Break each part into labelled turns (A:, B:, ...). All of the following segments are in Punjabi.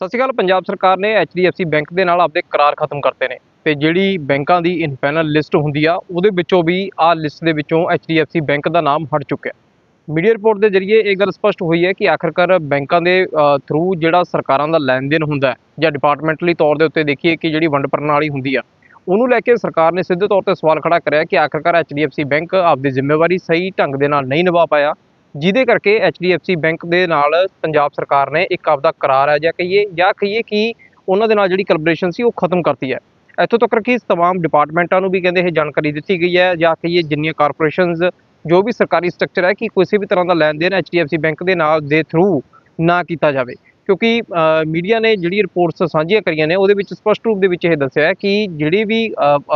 A: ਸਤਿ ਸ਼੍ਰੀ ਅਕਾਲ, ਪੰਜਾਬ ਸਰਕਾਰ ਨੇ HDFC ਬੈਂਕ ਦੇ ਨਾਲ ਆਪਦੇ ਕਰਾਰ ਖਤਮ ਕਰਤੇ ਨੇ ਤੇ ਜਿਹੜੀ ਬੈਂਕਾਂ ਦੀ ਇਨਪੈਨਲ ਲਿਸਟ ਹੁੰਦੀ ਆ, ਉਹਦੇ ਵਿੱਚੋਂ ਵੀ ਆਹ ਲਿਸਟ ਦੇ ਵਿੱਚੋਂ HDFC ਬੈਂਕ ਦਾ ਨਾਮ ਹਟ ਚੁੱਕਿਆ। ਮੀਡੀਆ ਰਿਪੋਰਟ ਦੇ ਜ਼ਰੀਏ ਇਹ ਗੱਲ ਸਪਸ਼ਟ ਹੋਈ ਹੈ ਕਿ ਆਖਰਕਾਰ ਬੈਂਕਾਂ ਦੇ ਥਰੂ ਜਿਹੜਾ ਸਰਕਾਰਾਂ ਦਾ ਲੈਣ ਦੇਣ ਹੁੰਦਾ ਜਾਂ ਡਿਪਾਰਟਮੈਂਟਲੀ ਤੌਰ ਦੇ ਉੱਤੇ ਦੇਖੀਏ ਕਿ ਜਿਹੜੀ ਵੰਡ ਪ੍ਰਣਾਲੀ ਹੁੰਦੀ ਆ, ਉਹਨੂੰ ਲੈ ਕੇ ਸਰਕਾਰ ਨੇ ਸਿੱਧੇ ਤੌਰ ਤੇ ਸਵਾਲ ਖੜਾ ਕਰਿਆ ਕਿ ਆਖਰਕਾਰ HDFC ਬੈਂਕ ਆਪਦੀ ਜ਼ਿੰਮੇਵਾਰੀ ਸਹੀ ਢੰਗ ਦੇ ਨਾਲ ਨਹੀਂ ਨਿਭਾ ਪਾਇਆ। ਜਿਹਦੇ ਕਰਕੇ HDFC ਬੈਂਕ ਦੇ ਨਾਲ ਪੰਜਾਬ ਸਰਕਾਰ ਨੇ ਇੱਕ ਆਪਦਾ ਕਰਾਰ ਹੈ ਜਾਂ ਕਹੀਏ ਜਾਂ ਕਹੀਏ ਕਿ ਉਹਨਾਂ ਦੇ ਨਾਲ ਜਿਹੜੀ ਕੋਲੈਬੋਰੇਸ਼ਨ ਸੀ ਉਹ ਖਤਮ ਕਰਤੀ ਹੈ ਇੱਥੋਂ ਤੱਕ ਕਿ तमाम ਡਿਪਾਰਟਮੈਂਟਾਂ ਨੂੰ ਵੀ ਕਹਿੰਦੇ ਇਹ ਜਾਣਕਾਰੀ ਦਿੱਤੀ ਗਈ ਹੈ ਜਾਂ ਕਹੀਏ ਜਿੰਨੀਆਂ ਕਾਰਪੋਰੇਸ਼ਨਸ ਜੋ ਵੀ ਸਰਕਾਰੀ ਸਟਰਕਚਰ ਹੈ ਕਿ ਕਿਸੇ ਵੀ ਤਰ੍ਹਾਂ ਦਾ ਲੈਣ ਦੇਣ HDFC ਬੈਂਕ ਦੇ ਨਾਲ ਦੇ ਥਰੂ ਨਾ ਕੀਤਾ ਜਾਵੇ ਕਿਉਂਕਿ ਮੀਡੀਆ ਨੇ ਜਿਹੜੀ ਰਿਪੋਰਟਸ ਸਾਂਝੀਆਂ ਕਰੀਆਂ ਨੇ ਉਹਦੇ ਵਿੱਚ ਸਪਸ਼ਟ ਰੂਪ ਦੇ ਵਿੱਚ ਇਹ ਦੱਸਿਆ ਹੈ ਕਿ ਜਿਹੜੀ ਵੀ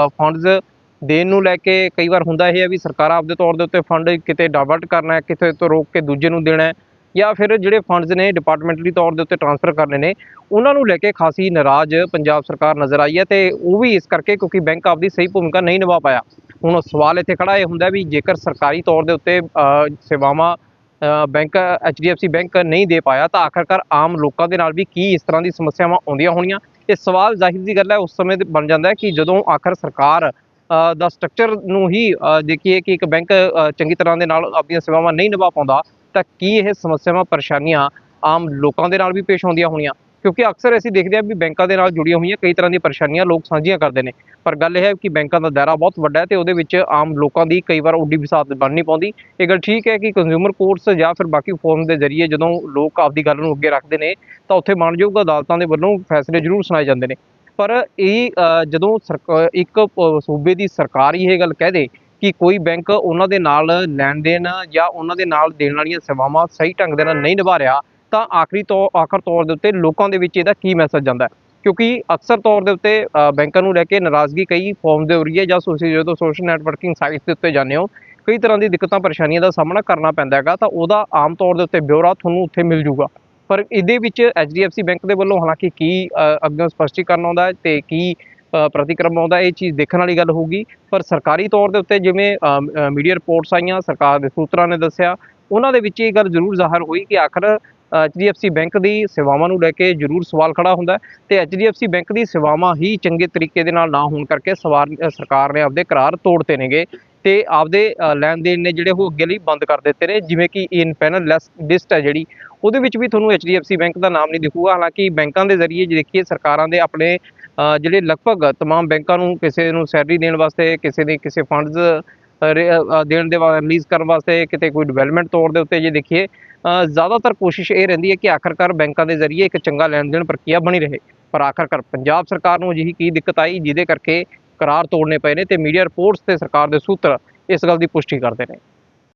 A: ਫੰਡਸ ਦੇਣ ਨੂੰ ਲੈ ਕੇ ਕਈ ਵਾਰ ਹੁੰਦਾ ਇਹ ਹੈ ਵੀ ਸਰਕਾਰਾਂ ਆਪਦੇ ਤੌਰ ਦੇ ਉੱਤੇ ਫੰਡ ਕਿਤੇ ਡਾਇਵਰਟ ਕਰਨਾ ਹੈ ਕਿਤੇ ਤੋਂ ਰੋਕ ਕੇ ਦੂਜੇ ਨੂੰ ਦੇਣਾ ਹੈ ਜਾਂ ਫਿਰ ਜਿਹੜੇ ਫੰਡਸ ਨੇ ਡਿਪਾਰਟਮੈਂਟਲੀ ਤੌਰ ਦੇ ਉੱਤੇ ਟ੍ਰਾਂਸਫਰ ਕਰਨੇ ਨੇ ਉਹਨਾਂ ਨੂੰ ਲੈ ਕੇ ਖਾਸੀ ਨਾਰਾਜ਼ ਪੰਜਾਬ ਸਰਕਾਰ ਨਜ਼ਰ ਆਈ ਹੈ ਤੇ ਉਹ ਵੀ ਇਸ ਕਰਕੇ ਕਿਉਂਕਿ ਬੈਂਕ ਆਪਦੀ ਸਹੀ ਭੂਮਿਕਾ ਨਹੀਂ ਨਿਭਾ ਪਾਇਆ। ਹੁਣ ਸਵਾਲ ਇੱਥੇ ਖੜਾ ਇਹ ਹੁੰਦਾ ਵੀ ਜੇਕਰ ਸਰਕਾਰੀ ਤੌਰ ਦੇ ਉੱਤੇ ਅ, ਸੇਵਾਵਾਂ ਅ, ਬੈਂਕ HDFC ਬੈਂਕ ਨਹੀਂ ਦੇ ਪਾਇਆ ਤਾਂ ਆਖਰਕਾਰ ਆਮ ਲੋਕਾਂ ਦੇ ਨਾਲ ਵੀ ਕੀ ਇਸ ਤਰ੍ਹਾਂ ਦੀ ਸਮੱਸਿਆਵਾਂ ਆਉਂਦੀਆਂ ਹੋਣੀਆਂ? ਇਹ ਸਵਾਲ ਜ਼ਾਹਿਰ ਦੀ ਗੱਲ ਹੈ ਉਸ ਸਮੇਂ ਤੇ ਬਣ ਜਾਂਦਾ ਹੈ ਕਿ ਜਦੋਂ ਆਖਰ ਸਰਕਾਰ ਦਾ ਸਟਰਕਚਰ ਨੂੰ ਹੀ ਦੇਖੀਏ ਕਿ ਇੱਕ ਬੈਂਕ ਚੰਗੀ ਤਰ੍ਹਾਂ ਦੇ ਨਾਲ ਆਪਣੀਆਂ ਸੇਵਾਵਾਂ ਨਹੀਂ ਨਿਭਾ ਪਾਉਂਦਾ, ਤਾਂ ਕੀ ਇਹ ਸਮੱਸਿਆਵਾਂ, ਪਰੇਸ਼ਾਨੀਆਂ ਆਮ ਲੋਕਾਂ ਦੇ ਨਾਲ ਵੀ ਪੇਸ਼ ਆਉਂਦੀਆਂ ਹੋਣੀਆਂ? ਕਿਉਂਕਿ ਅਕਸਰ ਅਸੀਂ ਦੇਖਦੇ ਹਾਂ ਵੀ ਬੈਂਕਾਂ ਦੇ ਨਾਲ ਜੁੜੀਆਂ ਹੋਈਆਂ ਕਈ ਤਰ੍ਹਾਂ ਦੀਆਂ ਪਰੇਸ਼ਾਨੀਆਂ ਲੋਕ ਸਾਂਝੀਆਂ ਕਰਦੇ ਨੇ। ਪਰ ਗੱਲ ਇਹ ਹੈ ਕਿ ਬੈਂਕਾਂ ਦਾ ਦਾਇਰਾ ਬਹੁਤ ਵੱਡਾ ਹੈ ਤੇ ਉਹਦੇ ਵਿੱਚ ਆਮ ਲੋਕਾਂ ਦੀ ਕਈ ਵਾਰ ਉੱਡੀ ਵਿਸਾਤ ਬਣ ਨਹੀਂ ਪਾਉਂਦੀ। ਇਹ ਗੱਲ ਠੀਕ ਹੈ ਕਿ ਕੰਜ਼ਿਊਮਰ ਕੋਰਟਸ ਜਾਂ ਫਿਰ ਬਾਕੀ ਫੋਰਮ ਦੇ ਜ਼ਰੀਏ ਜਦੋਂ ਲੋਕ ਆਪਦੀ ਗੱਲ ਨੂੰ ਅੱਗੇ ਰੱਖਦੇ ਨੇ, ਤਾਂ ਉੱਥੇ ਮਾਣਯੋਗ ਅਦਾਲਤਾਂ ਦੇ ਵੱਲੋਂ ਫੈਸਲੇ ਜ਼ਰੂਰ ਸੁਣਾਏ ਜਾਂਦੇ ਨੇ। ਪਰ ਇਹ ਜਦੋਂ ਸਰਕ- ਇੱਕ ਸੂਬੇ ਦੀ ਸਰਕਾਰ ਹੀ ਇਹ ਗੱਲ ਕਹਿ ਦੇ ਕਿ ਕੋਈ ਬੈਂਕ ਉਹਨਾਂ ਦੇ ਨਾਲ ਲੈਣ ਦੇਣ ਜਾਂ ਉਹਨਾਂ ਦੇ ਨਾਲ ਦੇਣ ਵਾਲੀਆਂ ਸੇਵਾਵਾਂ ਸਹੀ ਢੰਗ ਦੇ ਨਾਲ ਨਹੀਂ ਨਿਭਾ ਰਿਹਾ, ਤਾਂ ਆਖਰੀ ਤੋਂ, ਆਖਰ ਤੌਰ ਦੇ ਉੱਤੇ ਲੋਕਾਂ ਦੇ ਵਿੱਚ ਇਹਦਾ ਕੀ ਮੈਸੇਜ ਜਾਂਦਾ? ਕਿਉਂਕਿ ਅਕਸਰ ਤੌਰ ਦੇ ਉੱਤੇ ਬੈਂਕਾਂ ਨੂੰ ਲੈ ਕੇ ਨਾਰਾਜ਼ਗੀ ਕਈ ਫਾਰਮ ਦੇ ਹੋ ਰਹੀ ਹੈ ਜਾਂ ਤੁਸੀਂ ਜਦੋਂ ਸੋਸ਼ਲ ਨੈਟਵਰਕਿੰਗ ਸਾਈਟਸ ਦੇ ਉੱਤੇ ਜਾਂਦੇ ਹੋ, ਕਈ ਤਰ੍ਹਾਂ ਦੀ ਦਿੱਕਤਾਂ, ਪਰੇਸ਼ਾਨੀਆਂ ਦਾ ਸਾਹਮਣਾ ਕਰਨਾ ਪੈਂਦਾ ਹੈਗਾ, ਤਾਂ ਉਹਦਾ ਆਮ ਤੌਰ ਦੇ ਉੱਤੇ ਬਿਊਰਾ ਤੁਹਾਨੂੰ ਉੱਥੇ ਮਿਲ ਜੂਗਾ। ਪਰ ਇਹਦੇ ਵਿੱਚ HDFC ਬੈਂਕ ਦੇ ਵੱਲੋਂ ਹਾਲਾਂਕਿ ਕੀ ਅੱਗੇ ਸਪਸ਼ਟੀਕਰਨ ਆਉਂਦਾ ਹੈ ਤੇ ਕੀ ਪ੍ਰਤੀਕਰਮ ਆਉਂਦਾ ਇਹ ਚੀਜ਼ ਦੇਖਣ ਵਾਲੀ ਗੱਲ ਹੋਊਗੀ। ਪਰ ਸਰਕਾਰੀ ਤੌਰ ਦੇ ਉੱਤੇ ਜਿਵੇਂ ਮੀਡੀਆ ਰਿਪੋਰਟਸ ਆਈਆਂ, ਸਰਕਾਰ ਦੇ ਸੂਤਰਾਂ ਨੇ ਦੱਸਿਆ, ਉਹਨਾਂ ਦੇ ਵਿੱਚ ਇਹ ਗੱਲ ਜ਼ਰੂਰ ਜ਼ਾਹਰ ਹੋਈ ਕਿ ਆਖਰ HDFC ਬੈਂਕ ਦੀ ਸੇਵਾਵਾਂ ਨੂੰ ਲੈ ਕੇ ਜ਼ਰੂਰ ਸਵਾਲ ਖੜਾ ਹੁੰਦਾ ਹੈ ਤੇ HDFC ਬੈਂਕ ਦੀ ਸੇਵਾਵਾਂ ਹੀ ਚੰਗੇ ਤਰੀਕੇ ਦੇ ਨਾਲ ਨਾ ਹੋਣ ਕਰਕੇ ਸਵਾਰ ਅ, ਸਰਕਾਰ ਨੇ ਆਪਦੇ ਕਰਾਰ ਤੋੜਤੇ ਨੇਗੇ ਤੇ ਆਪਦੇ ਅ, ਲੈਣ ਦੇਣ ਨੇ ਜਿਹੜੇ ਉਹ ਅੱਗੇ ਲਈ ਬੰਦ ਕਰ ਦਿੱਤੇ ਨੇ ਜਿਵੇਂ ਕਿ ਇਨ ਪੈਨਲ ਲਿਸਟ ਹੈ ਜਿਹੜੀ ਉਹਦੇ ਵਿੱਚ ਵੀ ਤੁਹਾਨੂੰ HDFC ਬੈਂਕ ਦਾ ਨਾਮ ਨਹੀਂ ਦਿਖੂਗਾ ਹਾਲਾਂਕਿ ਬੈਂਕਾਂ ਦੇ ਜ਼ਰੀਏ ਜੇ ਦੇਖੀਏ ਸਰਕਾਰਾਂ ਦੇ ਆਪਣੇ ਅ, ਜਿਹੜੇ ਲਗਭਗ तमाम ਬੈਂਕਾਂ ਨੂੰ ਕਿਸੇ ਨੂੰ ਸੈਲਰੀ ਦੇਣ ਵਾਸਤੇ ਕਿਸੇ ਦੇ ਕਿਸੇ ਫੰਡਸ ਦੇਣ ਦੇ ਰਿਲੀਜ਼ ਕਰਨ ਵਾਸਤੇ ਕਿਤੇ ਕੋਈ ਡਿਵੈਲਪਮੈਂਟ ਤੌਰ ਦੇ ਉੱਤੇ ਜੇ ਦੇਖੀਏ ਜ਼ਿਆਦਾਤਰ ਕੋਸ਼ਿਸ਼ ਇਹ ਰਹਿੰਦੀ ਹੈ ਕਿ ਆਖਰਕਾਰ ਬੈਂਕਾਂ ਦੇ ਜ਼ਰੀਏ ਇੱਕ ਚੰਗਾ ਲੈਣ ਦੇਣ ਪ੍ਰਕਿਰਿਆ ਬਣੀ ਰਹੇ। ਪਰ ਆਖਰਕਾਰ ਪੰਜਾਬ ਸਰਕਾਰ ਨੂੰ ਅਜਿਹੀ ਕੀ ਦਿੱਕਤ ਆਈ, ਜਿਹਦੇ ਕਰਕੇ ਕਰਾਰ ਤੋੜਨੇ ਪਏ ਨੇ ਤੇ ਮੀਡੀਆ ਰਿਪੋਰਟਸ ਤੇ ਸਰਕਾਰ ਦੇ ਸੂਤਰ ਇਸ ਗੱਲ ਦੀ ਪੁਸ਼ਟੀ ਕਰਦੇ ਨੇ।